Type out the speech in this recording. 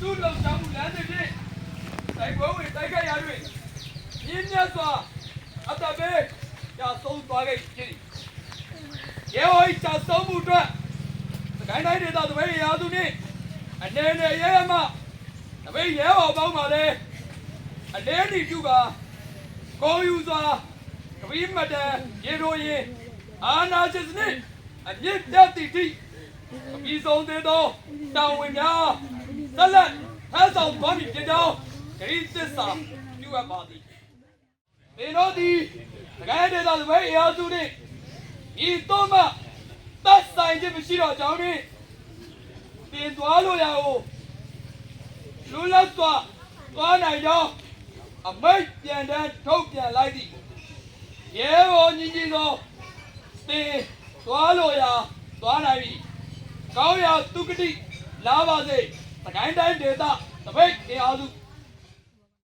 သူလုံချမှုလမ်းတွေဖြင့်တိုက်ပွဲဝင်တိုက်ခိုက်ရာတွင်မြင်းမြတ်စွာအတဘေးကြာဆုံးသွားခဲ့ခြင်းရေဟိုကြာဆုံးမှုအတွက်သခိုင်းတိုင်းဒေသသဘေးရာသူနှင့်အနေနဲ့ရဲမှသဘေးရဲဟောပေါင်းပါလေ အလေးအနည်းပြုကကိုယူစွာကပီးမတန်ရေရိုရင်အာနာချစ်စနစ်အမြင့်တက်တိတိအပြီးဆုံးသေးသောတောင်ဝင်များသက်လက်ထမ်းဆောင်သွားမည်ဖြစ်ကြောင်းဂရိသစ္စာပြုအပ်ပါသည်သင်တို့သည်စကိုင်းဒေသသပိတ်ရာသူနှင့်ဤတော့မှသက်ဆိုင်ခြင်းမရှိတော့ကြောင်းနှင့်တင်သွားလို့ရအောင်လူလက်စွာသွားနိုင်ကြောင်း အမိတ်ပြန်တန်းထုတ်ပြန်လိုက်သည်ရဲဘော်ညီကြီးသောတင်သွားလို့ရသွားနိုင်ပြီကောင်းရာသူကတိလာပါစေသခိုင်းတိုင်းဒေသတပိတ်အင်အားစု